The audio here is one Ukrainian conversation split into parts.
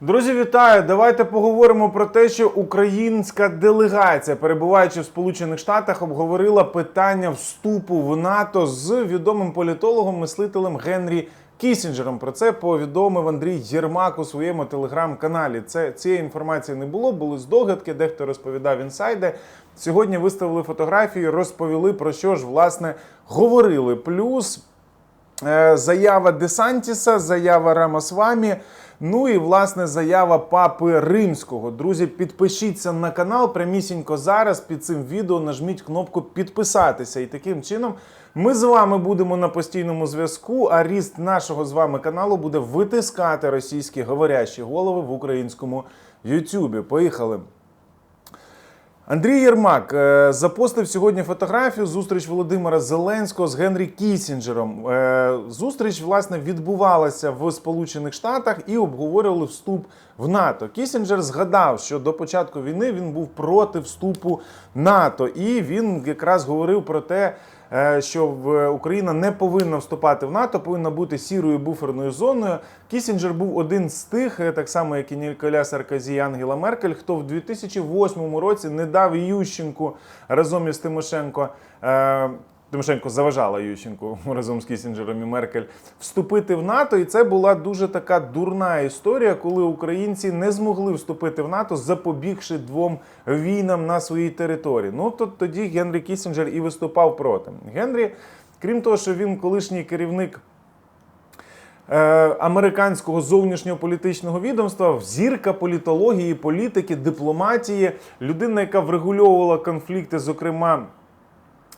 Друзі, вітаю! Давайте поговоримо про те, що українська делегація, перебуваючи в Сполучених Штатах, обговорила питання вступу в НАТО з відомим політологом, мислителем Генрі Кісінджером. Про це повідомив Андрій Єрмак у своєму телеграм-каналі. Це цієї інформації не було, були здогадки, дехто розповідав інсайди. Сьогодні виставили фотографії, розповіли про що ж власне говорили. Плюс Заява Десантіса, заява Рамасвамі. Ну і власне заява папи римського. Друзі, підпишіться на канал прямісінько зараз. Під цим відео нажміть кнопку підписатися. І таким чином ми з вами будемо на постійному зв'язку. А ріст нашого з вами каналу буде витискати російські говорящі голови в українському Ютубі. Поїхали. Андрій Єрмак е, запостив сьогодні фотографію зустріч Володимира Зеленського з Генрі Кісінджером. Е, Зустріч власне відбувалася в Сполучених Штатах і обговорювали вступ в НАТО. Кісінджер згадав, що до початку війни він був проти вступу НАТО, і він якраз говорив про те. Е, Що в- Україна не повинна вступати в НАТО, повинна бути сірою буферною зоною. Кісінджер був один з тих, е, так само як і Ніколя Сарказі і Ангела Меркель, хто в 2008 році не дав Ющенку разом із Тимошенко. Тимошенко заважала Ющенку разом з Кісінджером і Меркель вступити в НАТО, і це була дуже така дурна історія, коли українці не змогли вступити в НАТО, запобігши двом війнам на своїй території. Ну то тоді Генрі Кісінджер і виступав проти. Генрі, крім того, що він колишній керівник е, американського зовнішнього політичного відомства, зірка політології, політики, дипломатії, людина, яка врегульовувала конфлікти, зокрема.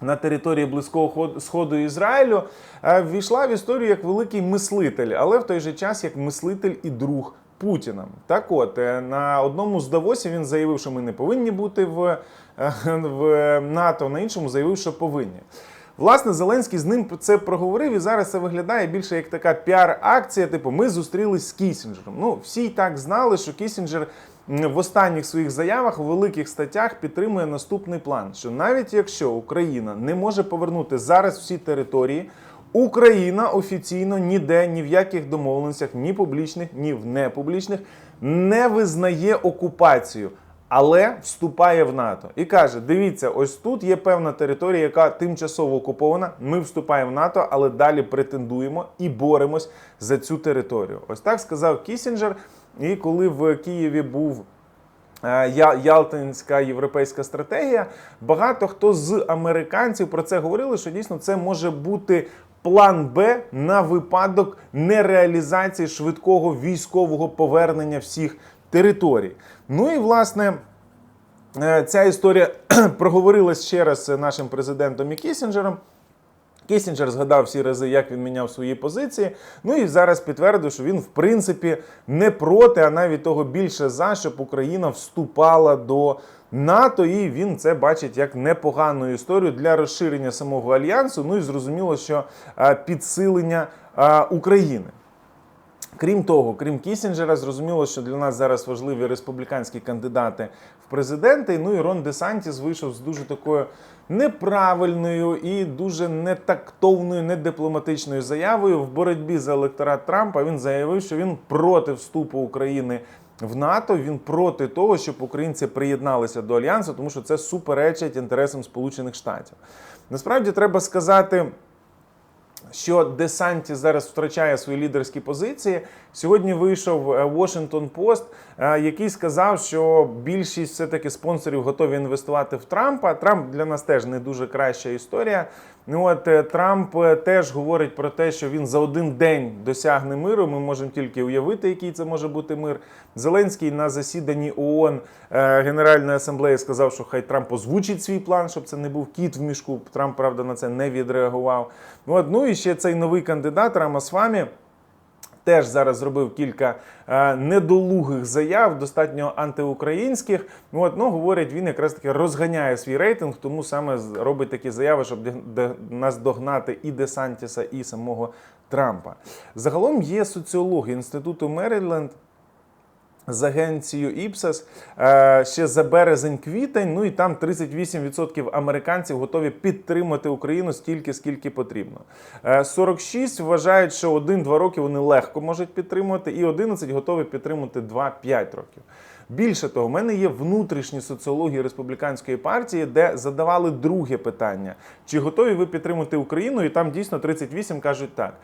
На території близького сходу Ізраїлю е, ввійшла в історію як великий мислитель, але в той же час як мислитель і друг Путіна. Так от е, на одному з Давосів він заявив, що ми не повинні бути в, е, в НАТО, на іншому заявив, що повинні. Власне, Зеленський з ним це проговорив, і зараз це виглядає більше як така піар-акція. Типу, ми зустрілись з Кісінджером. Ну, всі й так знали, що Кісінджер в останніх своїх заявах у великих статтях підтримує наступний план: що навіть якщо Україна не може повернути зараз всі території, Україна офіційно ніде, ні в яких домовленостях, ні публічних, ні в непублічних, не визнає окупацію. Але вступає в НАТО і каже: дивіться, ось тут є певна територія, яка тимчасово окупована. Ми вступаємо в НАТО, але далі претендуємо і боремось за цю територію. Ось так сказав Кісінджер. І коли в Києві був е, Ялтинська європейська стратегія. Багато хто з американців про це говорили, що дійсно це може бути план Б на випадок нереалізації швидкого військового повернення всіх територій. Ну і власне. е, Ця історія проговорилась ще раз нашим президентом і Кісінджером. Кісінджер згадав всі рази, як він міняв свої позиції. Ну і зараз підтвердив, що він в принципі не проти, а навіть того більше за, щоб Україна вступала до НАТО, і він це бачить як непогану історію для розширення самого альянсу. Ну і зрозуміло, що е, підсилення е, України. Крім того, крім Кісінджера, зрозуміло, що для нас зараз важливі республіканські кандидати в президенти. Ну і Рон Десантіс вийшов з дуже такою неправильною і дуже нетактовною, недипломатичною заявою в боротьбі за електорат Трампа. Він заявив, що він проти вступу України. В НАТО він проти того, щоб українці приєдналися до альянсу, тому що це суперечить інтересам Сполучених Штатів. Насправді треба сказати що Десанті зараз втрачає свої лідерські позиції. Сьогодні вийшов е, Washington Post, е, який сказав, що більшість все-таки спонсорів готові інвестувати в Трампа. Трамп для нас теж не дуже краща історія. Ну от е, Трамп е, теж говорить про те, що він за один день досягне миру. Ми можемо тільки уявити, який це може бути мир. Зеленський на засіданні ООН е, Генеральної асамблеї сказав, що хай Трамп озвучить свій план, щоб це не був кіт в мішку. Трамп, правда, на це не відреагував. Ну, от, ну і ще цей новий кандидат Рамасвамі. Теж зараз зробив кілька е, недолугих заяв, достатньо антиукраїнських. От, ну, говорять, він якраз таки розганяє свій рейтинг, тому саме робить такі заяви, щоб де- де- нас догнати і Десантіса, і самого Трампа. Загалом є соціологи Інституту Меріленд, з агенцією Іпсес е, ще за березень-квітень. Ну і там 38% американців готові підтримати Україну стільки, скільки потрібно. Е, 46 вважають, що 1-2 роки вони легко можуть підтримувати, і 11 готові підтримувати 2-5 років. Більше того, в мене є внутрішні соціології республіканської партії, де задавали друге питання: чи готові ви підтримати Україну? І там дійсно 38 кажуть так.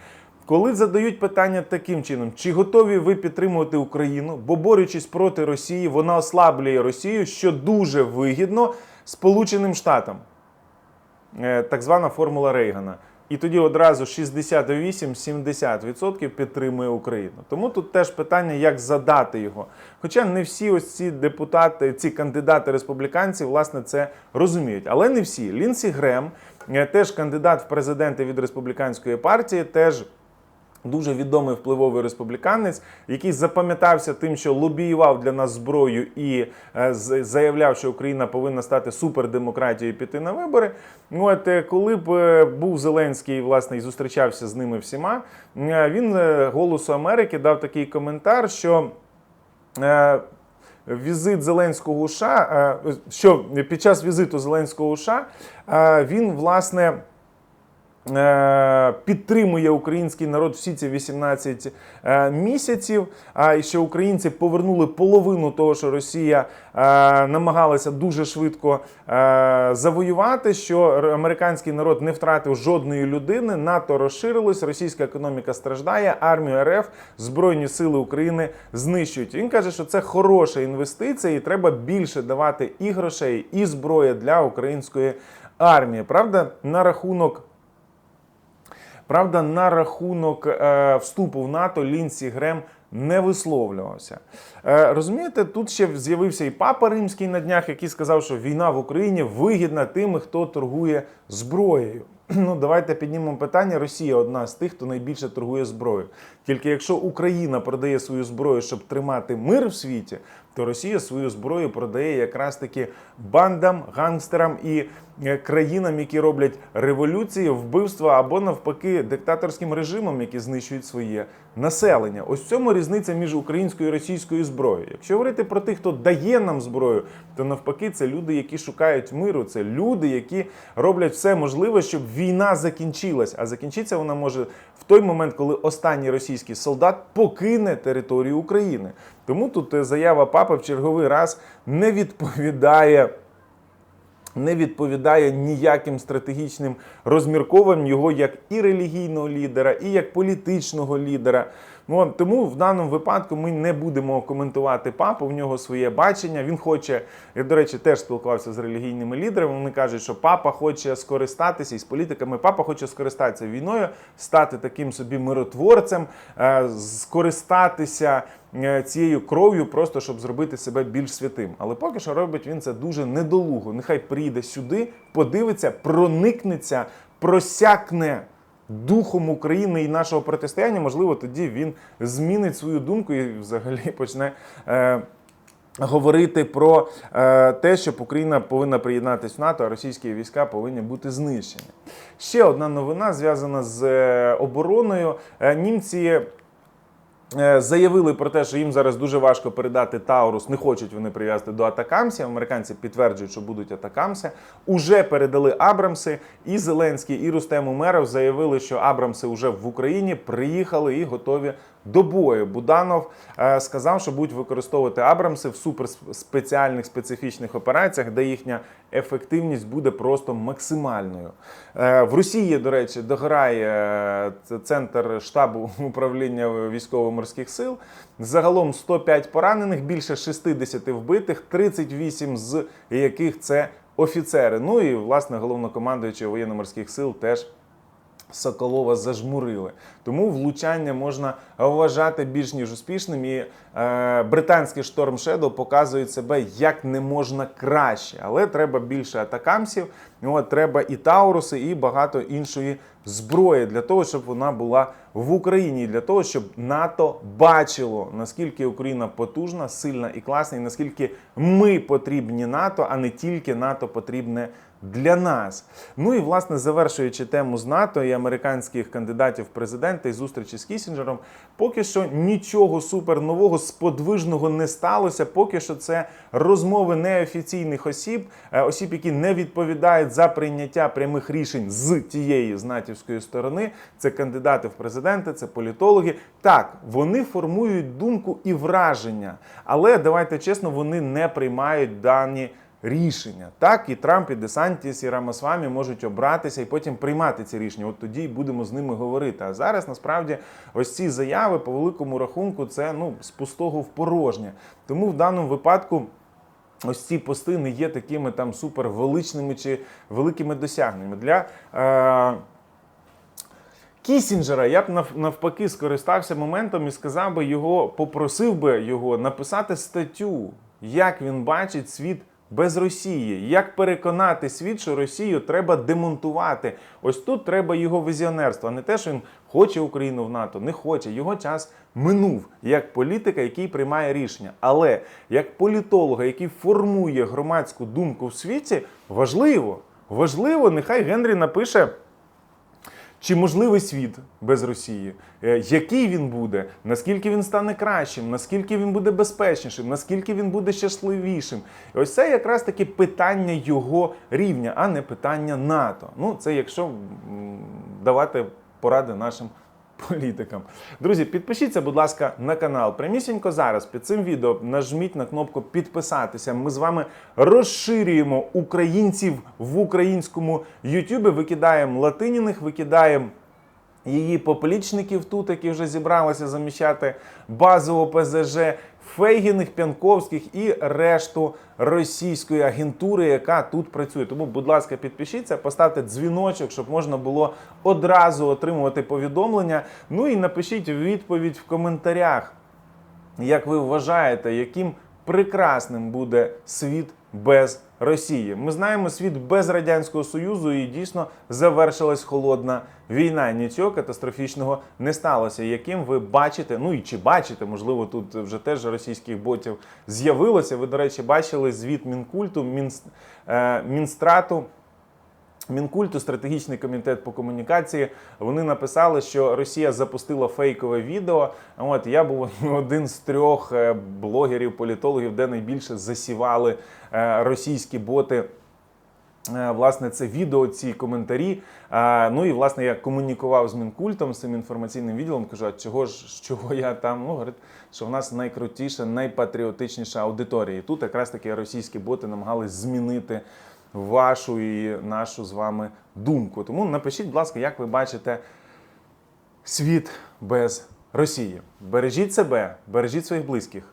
Коли задають питання таким чином, чи готові ви підтримувати Україну, бо борючись проти Росії, вона ослаблює Росію, що дуже вигідно Сполученим Штатам. Е, Так звана формула Рейгана. І тоді одразу 68-70% підтримує Україну. Тому тут теж питання, як задати його. Хоча не всі ось ці депутати, ці кандидати республіканці, власне, це розуміють. Але не всі. Лінсі Грем, е, теж кандидат в президенти від республіканської партії, теж. Дуже відомий впливовий республіканець, який запам'ятався тим, що лобіював для нас зброю і е, заявляв, що Україна повинна стати супердемократією і піти на вибори. Ну, От е, коли б е, був Зеленський, власне, і зустрічався з ними всіма, він голосу Америки дав такий коментар, що. Візит Зеленського у США, що під час візиту Зеленського у США він власне підтримує український народ всі ці 18 е, місяців. А і що українці повернули половину того, що Росія е, намагалася дуже швидко е, завоювати. Що американський народ не втратив жодної людини, НАТО розширилось, російська економіка страждає, армію РФ, збройні сили України знищують. Він каже, що це хороша інвестиція, і треба більше давати і грошей, і зброї для української армії. Правда, на рахунок. Правда, на рахунок е, вступу в НАТО Лінсі Грем не висловлювався. Е, розумієте, тут ще з'явився і папа римський на днях, який сказав, що війна в Україні вигідна тими, хто торгує зброєю. Ну, давайте піднімемо питання. Росія одна з тих, хто найбільше торгує зброєю. Тільки якщо Україна продає свою зброю, щоб тримати мир в світі, то Росія свою зброю продає якраз таки бандам, гангстерам і е, країнам, які роблять революції, вбивства або навпаки диктаторським режимам, які знищують своє населення. Ось в цьому різниця між українською і російською зброєю. Якщо говорити про тих, хто дає нам зброю, то навпаки, це люди, які шукають миру, це люди, які роблять все можливе, щоб війна закінчилась. А закінчиться вона може в той момент, коли останній російський солдат покине територію України. Тому тут е, заява папи в черговий раз не відповідає не відповідає ніяким стратегічним розмірковам його як і релігійного лідера, і як політичного лідера. Ну, тому в даному випадку ми не будемо коментувати папу. В нього своє бачення. Він хоче, я, до речі, теж спілкувався з релігійними лідерами. Вони кажуть, що папа хоче скористатися із політиками. Папа хоче скористатися війною, стати таким собі миротворцем, е, скористатися е, цією кров'ю, просто щоб зробити себе більш святим. Але поки що робить він це дуже недолуго. Нехай прийде сюди, подивиться, проникнеться, просякне духом України і нашого протистояння. Можливо, тоді він змінить свою думку і взагалі почне. Е, Говорити про е, те, щоб Україна повинна приєднатися в НАТО, а російські війська повинні бути знищені. Ще одна новина зв'язана з е, обороною. Е, німці Заявили про те, що їм зараз дуже важко передати Таурус, не хочуть вони прив'язати до Атакамсів. Американці підтверджують, що будуть Атакамси. Уже передали Абрамси. І Зеленський, і Рустем Умеров заявили, що Абрамси вже в Україні приїхали і готові до бою. Буданов е, сказав, що будуть використовувати Абрамси в суперспеціальних специфічних операціях, де їхня ефективність буде просто максимальною. Е, В Росії, до речі, дограє е, центр штабу управління військово-морських сил. Загалом 105 поранених, більше 60 вбитих, 38 з яких це офіцери. Ну і власне головнокомандуючий воєнно-морських сил теж. Соколова зажмурили. Тому влучання можна вважати більш ніж успішним. І е, британський шторм Shadow показує себе як не можна краще. Але треба більше атакамсів, от, треба і Тауруси, і багато іншої зброї для того, щоб вона була в Україні для того, щоб НАТО бачило наскільки Україна потужна, сильна і класна, і наскільки ми потрібні НАТО, а не тільки НАТО потрібне для нас. Ну і власне завершуючи тему з НАТО і американських кандидатів в президенти і зустрічі з Кісінджером, поки що нічого супер нового, сподвижного не сталося. Поки що це розмови неофіційних осіб, е, осіб, які не відповідають за прийняття прямих рішень з тієї з натівської сторони. Це кандидати в президенти, це політологи. Так, вони формують думку і враження, але давайте чесно, вони не приймають дані рішення. Так, і Трамп, і Десантіс, і Рамасвамі можуть обратися і потім приймати ці рішення. От тоді й будемо з ними говорити. А зараз насправді ось ці заяви по великому рахунку це ну з пустого в порожнє. Тому в даному випадку. Ось ці пости не є такими там супер величними чи великими досягненнями. Для е, Кісінджера я б навпаки скористався моментом і сказав би його, попросив би його написати статтю, як він бачить світ без Росії, як переконати світ, що Росію треба демонтувати. Ось тут треба його візіонерство, а не те, що він хоче Україну в НАТО, не хоче. Його час минув як політика, який приймає рішення. Але як політолога, який формує громадську думку в світі, важливо, важливо, нехай Генрі напише. Чи можливий світ без Росії? Е, Який він буде? Наскільки він стане кращим? Наскільки він буде безпечнішим? Наскільки він буде щасливішим? І ось це якраз таки питання його рівня, а не питання НАТО. Ну, це якщо давати поради нашим політикам. Друзі, підпишіться, будь ласка, на канал. Прямісінько зараз під цим відео нажміть на кнопку підписатися. Ми з вами розширюємо українців в українському Ютубі, викидаємо латиніних, викидаємо. Її поплічників тут, які вже зібралися заміщати базу ОПЗЖ, Фейгіних, Пянковських і решту російської агентури, яка тут працює. Тому, будь ласка, підпишіться, поставте дзвіночок, щоб можна було одразу отримувати повідомлення. Ну і напишіть відповідь в коментарях. Як ви вважаєте, яким прекрасним буде світ без Росії? Ми знаємо світ без Радянського Союзу і дійсно завершилась холодна війна. Нічого катастрофічного не сталося. Яким ви бачите, ну і чи бачите, можливо, тут вже теж російських ботів з'явилося. Ви, до речі, бачили звіт Мінкульту, Мінс, е, Мінстрату. Мінкульту, стратегічний комітет по комунікації, вони написали, що Росія запустила фейкове відео. От я був один з трьох е, блогерів, політологів, де найбільше засівали е, російські боти. Е, Власне, це відео, ці коментарі. Ну і власне я комунікував з Мінкультом, з цим інформаційним відділом. Кажу, а чого ж чого я там? Ну, говорить, що в нас найкрутіша, найпатріотичніша аудиторія. І тут якраз таки російські боти намагались змінити вашу і нашу з вами думку. Тому напишіть, будь ласка, як ви бачите світ без Росії. Бережіть себе, бережіть своїх близьких.